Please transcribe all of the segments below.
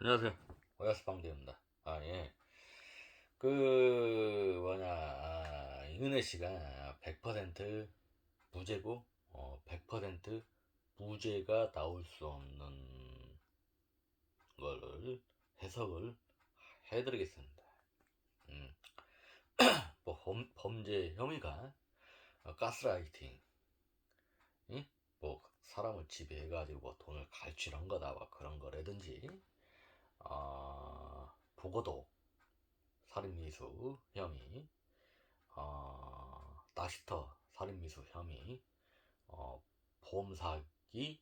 안녕하세요. 오야스 방대입니다. 아, 예. 그, 뭐냐, 아, 이은혜 씨가 100% 무죄고, 어, 100% 무죄가 나올 수 없는 거를 해석을 해드리겠습니다. 음. 뭐, 범, 범죄 혐의가 어, 가스라이팅, 이? 뭐, 사람을 지배해가지고 뭐 돈을 갈취한 거다, 뭐 그런 거라든지, 어, 보고도 살인미수 혐의, 어, 낚시터 살인미수 혐의, 어, 보험사기,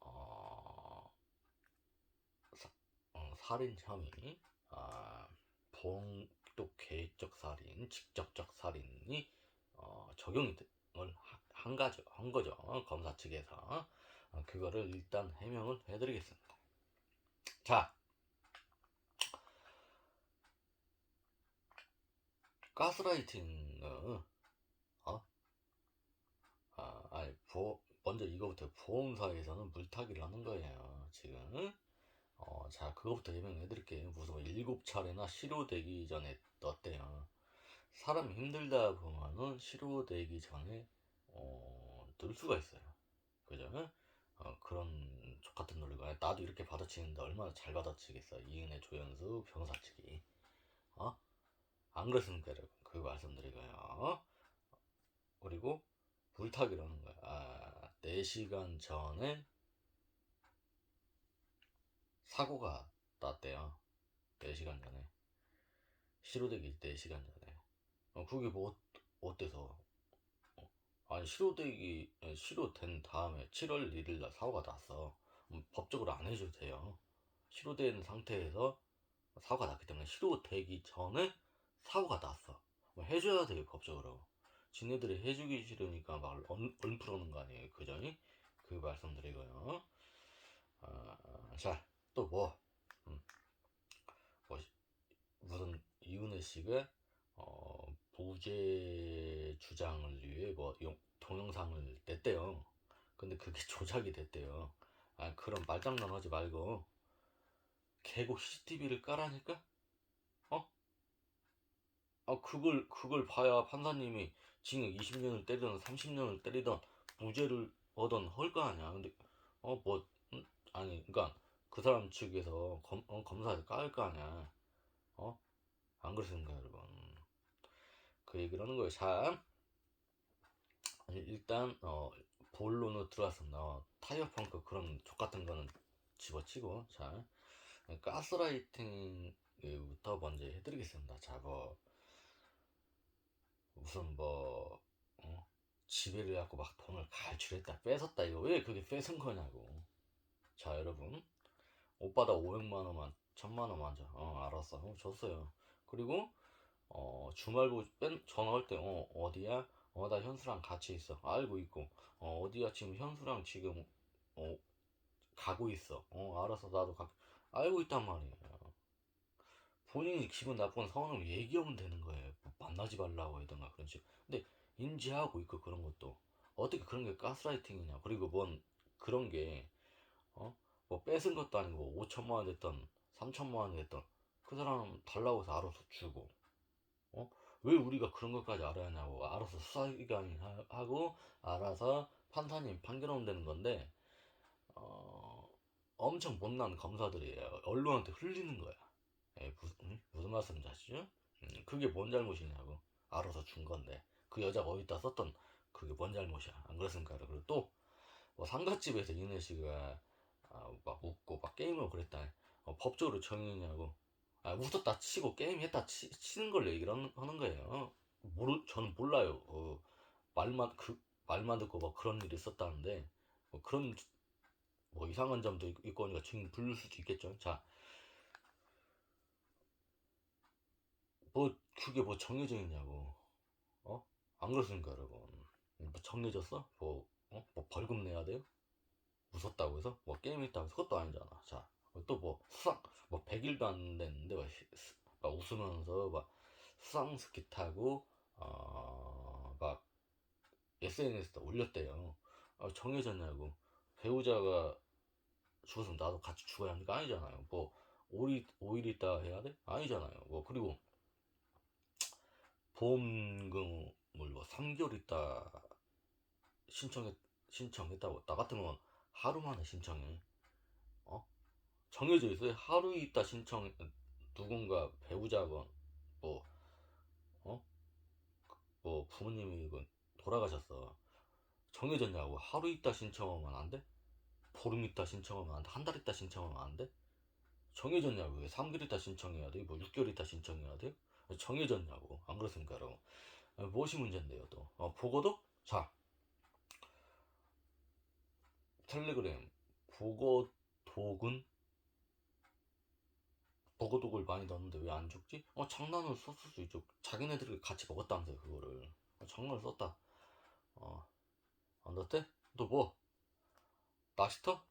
어, 사, 어, 살인 혐의, 아, 봉또 계획적 살인, 직접적 살인이 어, 적용을 하- 한 가죠, 한 거죠. 검사 측에서 어, 그거를 일단 해명을 해드리겠습니다. 자, 가스라이팅은 어? 아, 아니 보 먼저 이거부터 보험사에서는 물타기를 하는 거예요. 지금 어, 자 그거부터 해명해 드릴게요. 무슨 뭐 일곱 차례나 실효되기 전에 떴대요. 사람이 힘들다 보면은 실효되기 전에 어, 들 수가 있어요. 그죠? 어, 그런 족같은 논리가 나도 이렇게 받아치는데 얼마나 잘 받아치겠어. 이은혜 조연수 변호사 측이 어? 안 그렇습니까, 여러분? 그 말씀드리고요. 그리고 불타기라는 거야. 아, 4시간 전에 사고가 났대요. 4시간 전에. 실효되기 4시간 전에. 어, 그게 뭐, 어- 어때서? 어, 아니, 에, 실효된 다음에 7월 1일 날 사고가 났어. 음, 법적으로 안 해줘도 돼요. 실효된 상태에서 사고가 났기 때문에 실효되기 전에 사고가 났어. 뭐 해줘야 돼요, 법적으로. 지네들이 해주기 싫으니까 막 얼, 얼 푸르는 거 아니에요, 그죠? 그 말씀드리고요. 아, 자, 또 뭐, 음, 뭐, 무슨 씨가 어, 무죄 주장을 위해 뭐 용- 동영상을 냈대요. 근데 그게 조작이 됐대요. 아, 그런 말장난 하지 말고 계곡 CCTV를 깔아니까? 어? 아, 그걸, 그걸 봐야 판사님이 징역 20년을 때리던 30년을 때리던 무죄를 얻은 헐거 아니야. 근데, 어, 뭐, 음, 아니, 그니까, 그 사람 측에서 검, 어, 검사한테 까일 거 아니야. 어? 안 그렇습니까, 여러분? 그 얘기를 하는 거예요. 자, 일단, 어, 본론으로 들어왔습니다. 어, 타이어 펑크 그런 족 같은 거는 집어치고, 자, 가스라이팅부터 먼저 해드리겠습니다. 자, 뭐, 무슨 뭐 어? 지배를 해갖고 막 돈을 갈취했다 뺏었다 이거 왜 그게 뺏은 거냐고. 자 여러분. 오빠다 500만 원만 1000만 원만 줘. 어 알았어. 어, 줬어요. 그리고 어 주말고 뺀 전화할 때 어 어디야? 어 나 현수랑 같이 있어. 알고 있고. 어 어디야? 지금 현수랑 지금 어 가고 있어. 어 알았어. 나도 가 알고 있단 말이에요 본인이 기분 나쁜 상황을 얘기하면 되는 거예요. 뭐 만나지 말라고 하던가 그런 식. 근데 인지하고 있고 그런 것도 어떻게 그런 게 가스라이팅이냐. 그리고 뭔 그런 게 어? 뭐 뺏은 것도 아니고 5천만 원 됐던 3천만 원 됐던 그 사람 달라고 해서 알아서 주고 어? 왜 우리가 그런 것까지 알아야 하냐고 알아서 수사기관이 하- 하고 알아서 판사님 판결하면 되는 건데 어, 엄청 못난 검사들이에요. 언론한테 흘리는 거야. 예, 무슨, 응? 무슨 말씀인지 아시죠? 음, 그게 뭔 잘못이냐고. 알아서 준 건데. 그 여자가 어디다 썼던 그게 뭔 잘못이야. 안 그렇습니까? 그리고 또, 뭐 상가집에서 이은혜 씨가 아, 막 웃고 막 게임을 그랬다. 어, 법적으로 정의냐고. 아, 웃었다 치고 게임했다 치, 치는 걸 얘기를 하는, 거예요. 모르, 저는 몰라요. 어, 말만, 그, 말만 듣고 막 그런 일이 있었다는데, 뭐 그런, 뭐 이상한 점도 있- 있고 하니까 증인 부를 수도 있겠죠. 자, 뭐 그게 뭐 정해져 있냐고 어? 안 그렇습니까 여러분 뭐 정해졌어? 뭐, 어? 뭐 벌금 내야 돼요? 웃었다고 해서? 뭐 게임 했다고 해서 그것도 아니잖아 자 또 뭐 수상 뭐 100일도 안 됐는데 막, 막 웃으면서 막 수상스키 타고 어 막 SNS에 올렸대요 아, 정해졌냐고 배우자가 죽었으면 나도 같이 죽어야 거 아니잖아요 뭐 5일, 5일 있다 해야 돼? 아니잖아요. 뭐, 그리고, 보험금을 뭐 3개월 있다 신청했, 신청했다고. 나 같으면 하루 만에 신청해. 어? 정해져 있어요. 하루 있다 신청, 누군가 배우자건, 뭐, 어? 뭐, 부모님이 이건 돌아가셨어. 정해졌냐고. 하루 있다 신청하면 안 돼? 보름 있다 신청하면 안 돼? 한 달 있다 신청하면 안 돼? 정해졌냐고. 왜 3개월 있다 신청해야 돼? 뭐 6개월 있다 신청해야 돼? 정해졌냐고. 안 그렇습니까, 여러분? 아, 무엇이 문제인데요, 또? 어, 보고도? 자, 텔레그램, 보고독은? 보고독을 많이 넣었는데 왜 안 죽지? 어, 장난을 썼을 수 있죠. 자기네들이 같이 먹었다면서요, 그거를. 어, 장난을 썼다. 어, 안 넣었대? 또 뭐? 낚시터?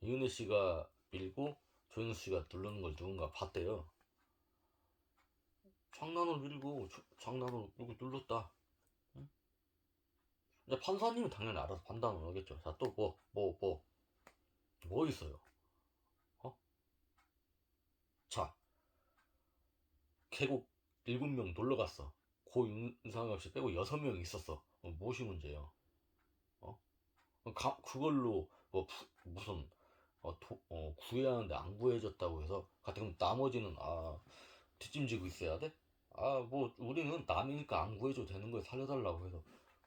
이은혜 씨가 밀고 조현수 씨가 누르는 걸 누군가 봤대요. 장난을 밀고 저- 장난을 밀고 눌렀다. 응? 이제 판사님은 당연히 알아서 판단을 하겠죠. 자, 또 뭐, 뭐, 뭐, 뭐 있어요? 어? 자, 계곡 7명 놀러 갔어. 고 윤상엽 씨 빼고 6명 있었어. 어, 무엇이 문제예요? 어? 가- 그걸로 뭐 부- 무슨 어, 도- 어, 구해야 하는데 안 구해졌다고 해서 같은 나머지는 아 뒷짐지고 있어야 돼? 아 뭐 우리는 남이니까 안 구해줘도 되는 거에 살려달라고 해서.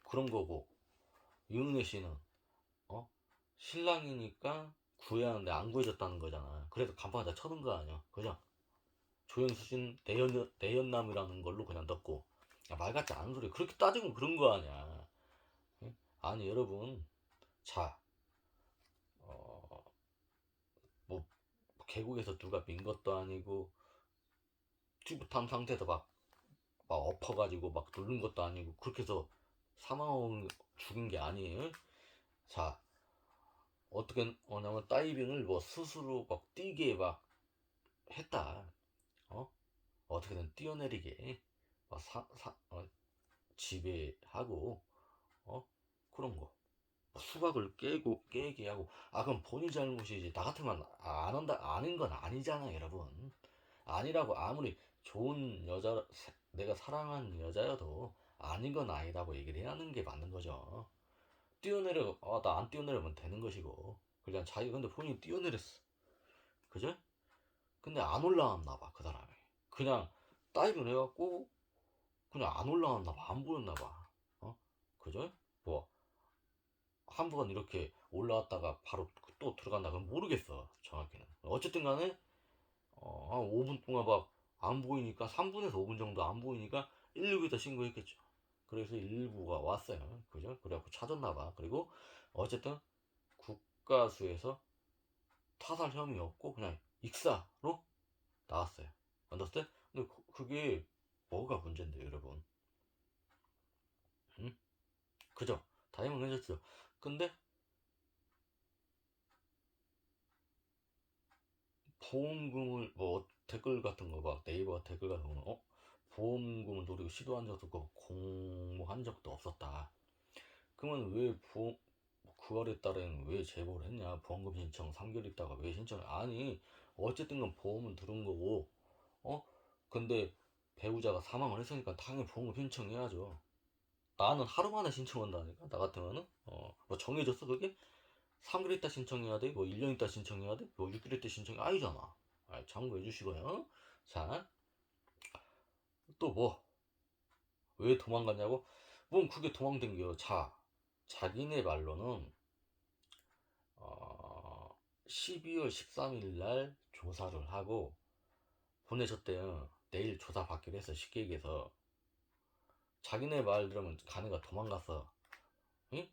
그런 거고. 윤은혜 씨는 어? 신랑이니까 구해야 하는데 안 구해졌다는 거잖아. 그래서 간판에다 쳐둔 거 아니야. 그냥 조현수 씨는 내연, 내연남이라는 걸로 그냥 넣고. 야, 말 같지 않은 소리 그렇게 따지면 그런 거 아니야. 응? 아니 여러분. 자. 어, 뭐 계곡에서 누가 민 것도 아니고 튜브 탄 상태에서 막, 막 엎어가지고 막 누른 것도 아니고 그렇게 해서 사망 죽인 게 아니에요. 자 어떻게 뭐냐면 다이빙을 뭐 스스로 막 뛰게 막 했다. 어 어떻게든 뛰어내리게 막 사, 사, 어, 지배하고 어 그런 거. 뭐 수박을 깨고 깨게 하고 아 그럼 본인 잘못이지 나 같으면 안 한다 아는 건 아니잖아 여러분 아니라고 아무리 좋은 여자 내가 사랑하는 여자여도 아닌 건 아니다고 얘기를 해야 하는 게 맞는 거죠. 뛰어내려 아 나 안 뛰어내려면 되는 것이고. 그냥 자기 근데 본인이 뛰어내렸어. 그죠? 근데 안 올라왔나 봐 그 사람이. 그냥 다이빙 해갖고 그냥 안 올라왔나 봐 안 보였나 봐 어? 그죠? 뭐 한 번 이렇게 올라왔다가 바로 또 들어간다 그럼 모르겠어 정확히는. 어쨌든 간에 어, 한 5분 동안 막 안 보이니까 3분에서 5분 정도 안 보이니까 119에다 신고했겠죠. 그래서 119가 왔어요. 그죠? 그래갖고 찾았나 봐. 그리고 어쨌든 국가수에서 타살 혐의 없고 그냥 익사로 나왔어요. 언더스탠? 근데 그- 그게 뭐가 문제인데요 여러분? 응? 그죠? 다이빙 해줬죠. 근데 보험금을 뭐 댓글 같은 거 막 네이버 댓글 같은 거 어? 보험금을 노리고 시도한 적도 없고 공모한 적도 없었다. 그러면 왜 보험 그거에 따른 왜 제보를 했냐? 보험금 신청 3개월 있다가 왜 신청을 아니 어쨌든 간 보험은 들은 거고 어? 근데 배우자가 사망을 했으니까 당연히 보험금 신청해야죠. 나는 하루 만에 신청한다니까 나 같으면은 어 뭐 정해졌어 그게 3개월 있다 신청해야 돼? 뭐 1년 있다 신청해야 돼? 뭐 6개월 있다 신청이 아니잖아. 아, 참고해 주시고요. 자, 또 뭐? 왜 도망갔냐고? 뭔 그게 도망댕겨. 자, 자기네 말로는 어, 12월 13일 날 조사를 하고 보내셨대요. 내일 조사 받기로 했어. 쉽게 얘기해서. 자기네 말 들으면 가네가 도망갔어. 응?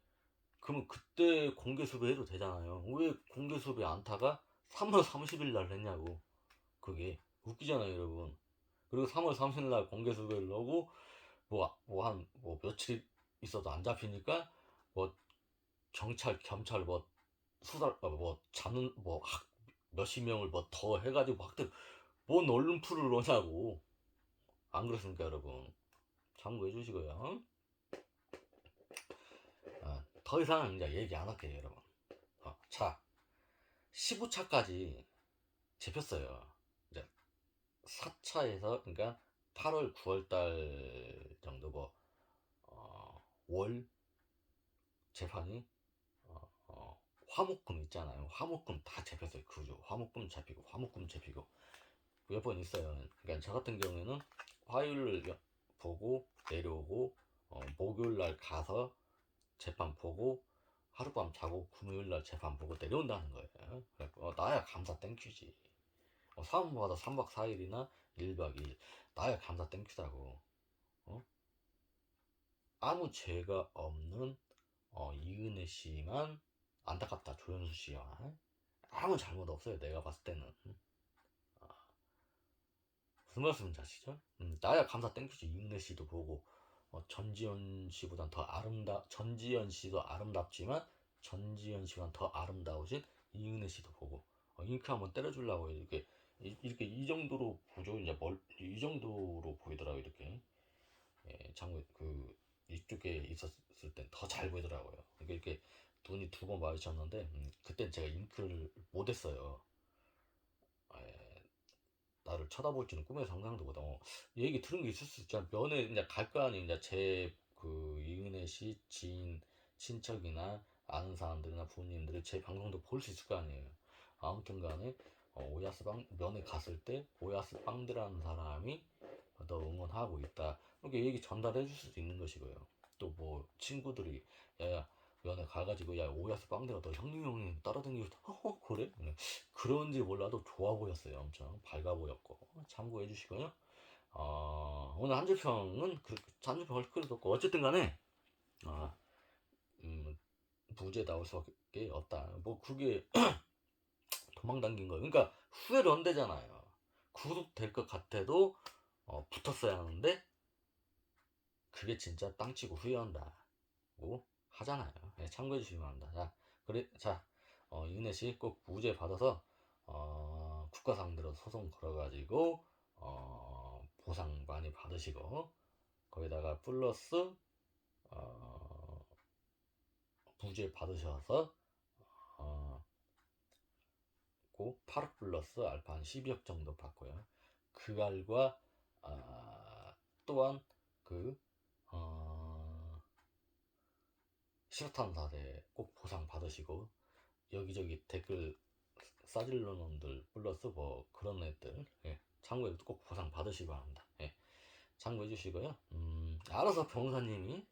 그러면 그때 공개 수배해도 되잖아요. 왜 공개 수배 안 타가 3월 30일 날 했냐고. 그게 웃기잖아요, 여러분. 그리고 3월 30일 날 공개 수배를 하고 뭐 뭐 한뭐 며칠 있어도 안 잡히니까 뭐 경찰 겸찰 뭐 수달 아, 뭐 잡는 뭐 학, 몇십 명을 뭐 더 해가지고 확대 뭔 언론풀을 넣냐고. 안 그렇습니까, 여러분? 참고해 주시고요. 어, 더 이상 이제 얘기 안 할게요, 여러분. 어, 자, 15차까지 잡혔어요. 4차에서 그러니까 8월 9월 달 정도 뭐 어, 월 재판이 어, 어, 화목금 있잖아요. 화목금 다 잡혔어요. 그죠. 화목금 잡히고 화목금 잡히고 몇 번 있어요. 그러니까 저 같은 경우에는 화요일 여- 보고 내려오고 어, 목요일 날 가서 재판 보고 하룻밤 자고 금요일 날 재판 보고 내려온다는 거예요. 그래갖고 어, 나야 감사 땡큐지. 어, 사무받아 3박 4일이나 1박 2일 나야 감사 땡큐다고. 어? 아무 죄가 없는 어, 이은혜 씨만 안타깝다 조현수 씨와 아무 잘못 없어요 내가 봤을 때는 아, 무슨 말씀인지 아시죠? 음, 나야 감사 땡큐지 이은혜 씨도 보고 어, 전지현 씨보단 더 아름다 전지현 씨도 아름답지만 전지현 씨보단 더 아름다우신 이은혜 씨도 보고 어, 잉크 한번 때려주려고 이렇게 이, 이렇게 이 정도로 보죠 이제 멀, 이 정도로 보이더라고 이렇게 예, 장구 그 이쪽에 있었을 땐 더 잘 보이더라고요. 이게 이렇게 눈이 두 번 마주쳤는데 음, 그땐 제가 잉크를 못했어요. 예, 나를 쳐다볼 줄은 꿈에 상상도 못하고 어, 얘기 들은 게 있을 수 있잖아. 면회 이제 갈거 아니에요. 이제 제그 이은혜 씨 지인 친척이나 아는 사람들이나 부모님들이 제 방송도 볼 수 있을 거 아니에요. 아무튼 간에 어, 오야스 빵 면회 갔을 때 오야스 빵드라는 사람이 너 응원하고 있다. 이렇게 얘기 전달해 줄 수도 있는 것이고요. 또 뭐 친구들이 야야 면회 가가지고 야 오야스 빵드가 너 형님 형님 따라다니고 어 그래? 네. 그런지 몰라도 좋아 보였어요. 엄청 밝아 보였고 참고해 주시고요. 어, 오늘 그 한줄평 할 필요도 없고 어쨌든 간에 아, 음, 무죄 나올 수밖에 없다. 뭐 그게 도망 당긴 거예요. 그러니까 후회를 한대잖아요. 구속될 것 같아도 어, 붙었어야 하는데 그게 진짜 땅치고 후회한다고 하잖아요. 네, 참고해 주시기 바랍니다. 자, 그래, 자, 어, 이은혜 씨 꼭 무죄 받아서 어, 국가상대로 소송 걸어가지고 어, 보상 많이 받으시고 거기다가 플러스 어, 무죄 받으셔서 어, 고 8억 플러스 알파 한 12억 정도 받고요. 그 알과 아, 또한 그 어, 실탄 사대 꼭 보상 받으시고 여기저기 댓글 싸질러 놈들 플러스 뭐 그런 애들 예, 참고해 꼭 보상 받으시기 바랍니다. 예, 참고해 주시고요. 음, 알아서 변호사님이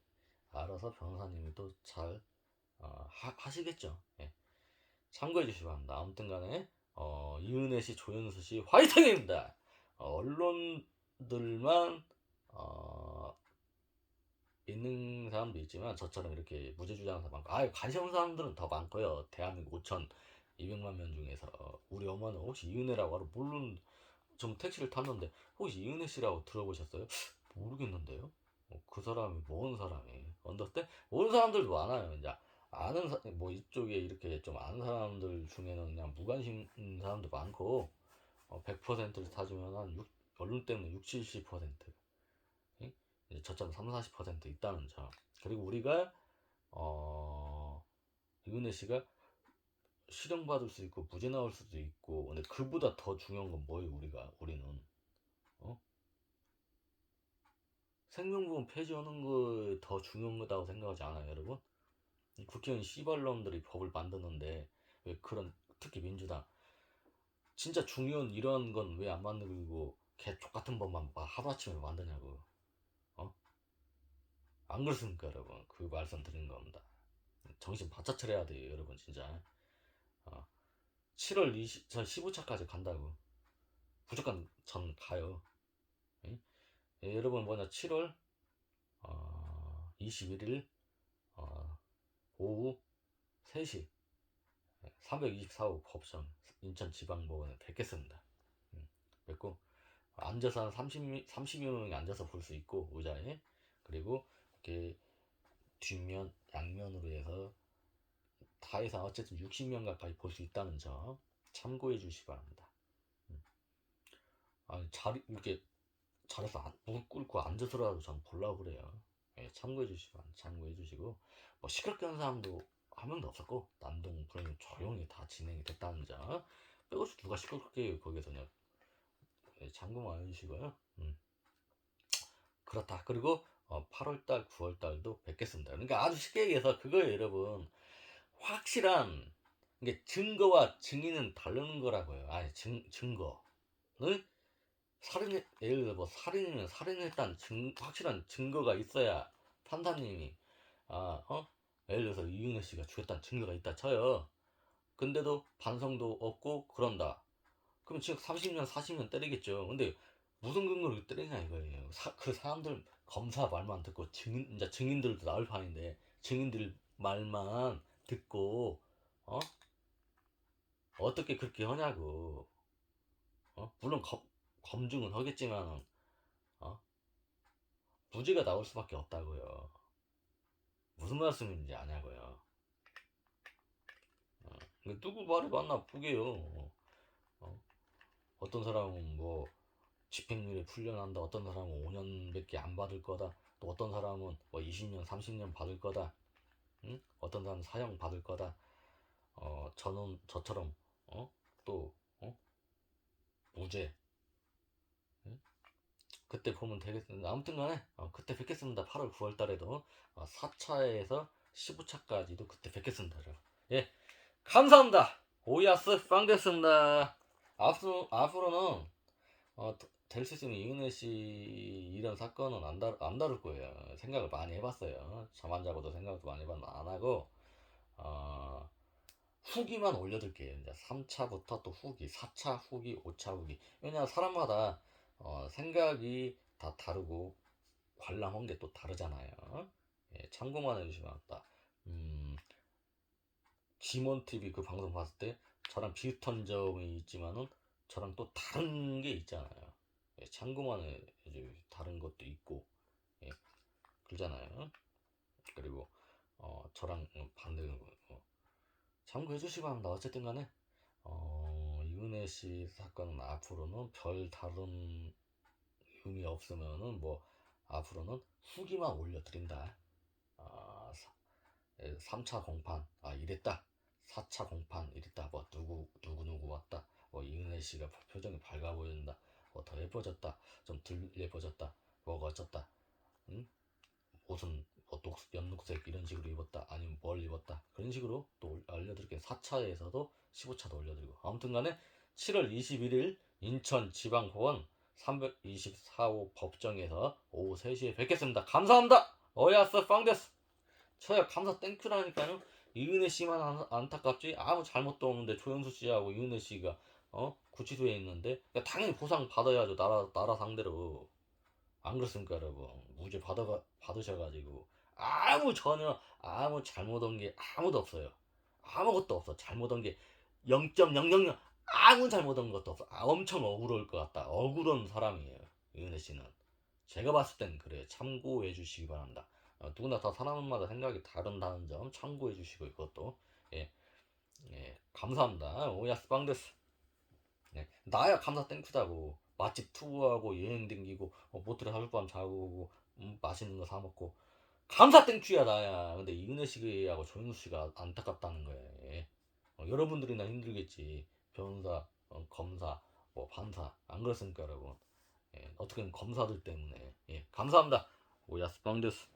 알아서 변호사님이 또 잘 어, 하 시겠죠. 예. 참고해 주시기 바랍니다. 아무튼 간에 어, 이은혜 씨, 조현수 씨 화이팅입니다. 어, 언론들만 어, 있는 사람도 있지만 저처럼 이렇게 무죄 주장하는 사람 많고 아 관심 없는 사람들은 더 많고요. 대한민국 5,200만 명 중에서 우리 어머는 혹시 이은혜라고 알아? 모르는 좀 택시를 탔는데 혹시 이은혜 씨라고 들어보셨어요? 모르겠는데요. 어, 그 사람이 뭔 사람이 언더때 모르는 사람들도 많아요. 이제 아는 사, 뭐 이쪽에 이렇게 좀 아는 사람들 중에는 그냥 무관심 사람도 많고 어, 100%를 타주면 한 6, 언론 때문에 6, 70% 응? 이제 저점 3, 40% 있다는 점 그리고 우리가 어 이은혜 씨가 실형 받을 수 있고 무죄 나올 수도 있고 근데 그보다 더 중요한 건 뭐예요 우리가 우리는 어 생명보험 폐지하는 거 더 중요한 거다고 생각하지 않아요 여러분? 이 국회의원 씨발놈들이 법을 만드는데 왜 그런 특히 민주당. 진짜 중요한 이런 건 왜 안 만들고 개족 같은 법만 막 하루아침에 만드냐고. 어? 안 그렇습니까 여러분? 그 말씀 드리는 겁니다. 정신 바짝 차려야 돼요 여러분 진짜. 어. 7월 20, 저 15차까지 간다고. 무조건 전 가요. 예? 예, 여러분 뭐냐 7월? 어, 21일? 어, 오후 3시 324호 법정 인천지방법원에 뵙겠습니다. 음, 뵙고 앉아서 한 30, 30여 명이 앉아서 볼 수 있고 의자에 그리고 이렇게 뒷면 양면으로 해서 다 해서 어쨌든 60명 가까이 볼 수 있다는 점 참고해 주시기 바랍니다. 음. 아니 자리 이렇게 안, 무릎 꿇고 앉아서라도 전 보려고 그래요. 예, 참고해 주시고 참고해 주시고 뭐 시끄럽게 하는 사람도 한 명도 없었고 난동 불행이 조용히 다 진행이 됐다는 점 빼고서 누가 시끄럽게 거기서 그냥 예, 참고만 해주시고요. 음. 그렇다. 그리고 어, 8월달, 9월달도 뵙겠습니다. 그러니까 아주 쉽게 얘기해서 그거예요, 여러분. 확실한 이게 증거와 증인은 다르는 거라고요. 아니 증 증거는 살인 예를 들어 뭐 살인이면 살인했다는 증 확실한 증거가 있어야 판사님이 아 어 예를 들어서 이윤혜 씨가 죽였다는 증거가 있다 쳐요. 근데도 반성도 없고 그런다. 그럼 지금 30년 40년 때리겠죠. 근데 무슨 근거로 때리냐 이거예요. 사, 그 사람들 검사 말만 듣고 증인 이제 증인들도 나올 판인데 증인들 말만 듣고 어 어떻게 그렇게 하냐고 어 물론 검, 검증은 하겠지만 어 무죄가 나올 수밖에 없다고요. 무슨 말씀인지 아냐고요. 어, 누구 말이 맞나 보게요. 어, 어떤 사람은 뭐 집행유예 풀려난다. 어떤 사람은 5년밖에 안 받을 거다. 또 어떤 사람은 뭐 20년, 30년 받을 거다. 응? 어떤 사람은 사형 받을 거다. 어, 저는 저처럼 어? 또 어? 무죄. 응? 그때 보면 되겠습니다. 아무튼 간에 어, 그때 뵙겠습니다. 8월 9월 달에도 어, 4차에서 15차까지도 그때 뵙겠습니다. 여러분. 예, 감사합니다. 오야스 빵 됐습니다. 앞으로 앞으로는 어, 될수 있으면 이은혜 씨 이런 사건은 안, 다, 안 다룰 거예요. 생각을 많이 해봤어요. 잠안 자고도 생각도 많이 해봤는데 안 하고 어, 후기만 올려둘게요. 이제 3차부터 또 후기, 4차 후기, 5차 후기. 왜냐 사람마다 어, 생각이 다 다르고 관람한 게 또 다르잖아요. 예, 참고만 해주시면 다 음, 지몬 TV 그 방송 봤을 때 저랑 비슷한 점이 있지만은 저랑 또 다른 게 있잖아요. 예, 참고만 해 다른 것도 있고 예, 그러잖아요. 그리고 어, 저랑 반대로 어, 참고해 주시기 바랍니다. 어쨌든 간에 어, 이은혜 씨 사건은 앞으로는 별 다른 의미 없으면은 뭐 앞으로는 후기만 올려드린다. 아, 3차 공판 아 이랬다. 4차 공판 이랬다. 뭐 누구 누구 누구 왔다. 뭐 이은혜 씨가 표정이 밝아 보인다. 뭐 더 예뻐졌다. 좀 덜 예뻐졌다. 뭐가 어쩌다. 응? 옷은 뭐 녹, 연녹색 이런 식으로 입었다. 아니면 뭘 입었다. 그런 식으로 또 알려드릴게요. 4차에서도 15차도 올려드리고. 아무튼 간에 7월 21일 인천지방법원 324호 법정에서 오후 3시에 뵙겠습니다. 감사합니다. 어야스 빵데스. 저야 감사 땡큐라니까요. 이은혜 씨만 안, 안타깝지 아무 잘못도 없는데 조영수 씨하고 이은혜 씨가 어 구치소에 있는데 그러니까 당연히 보상 받아야죠 나라 나라 상대로 안 그렇습니까 여러분 무죄 받아 받으셔가지고 아무 전혀 아무 잘못한 게 아무도 없어요. 아무것도 없어. 잘못한 게 0.000 아무 잘못한 것도 없어. 아, 엄청 억울할 것 같다. 억울한 사람이에요 이은혜 씨는. 제가 봤을 땐 그래 참고해 주시기 바랍니다. 어, 누구나 다 사람마다 생각이 다른다는 점 참고해 주시고 이것도. 예, 예 감사합니다. 오야스 빵데스. 네, 나야 감사 땡큐다고. 맛집 투어하고 여행 댕기고 어, 모텔에 하룻 밤 자고 음, 맛있는 거 사 먹고 감사 땡큐야 나야. 근데 이은혜 씨하고 조영수 씨가 안타깝다는 거예요 예. 어, 여러분들이나 힘들겠지. 변호사 어, 검사 뭐 판사. 안 그렇습니까 여러분? 예, 어떻게든 검사들 때문에. 예, 감사합니다. 오야스 빵데스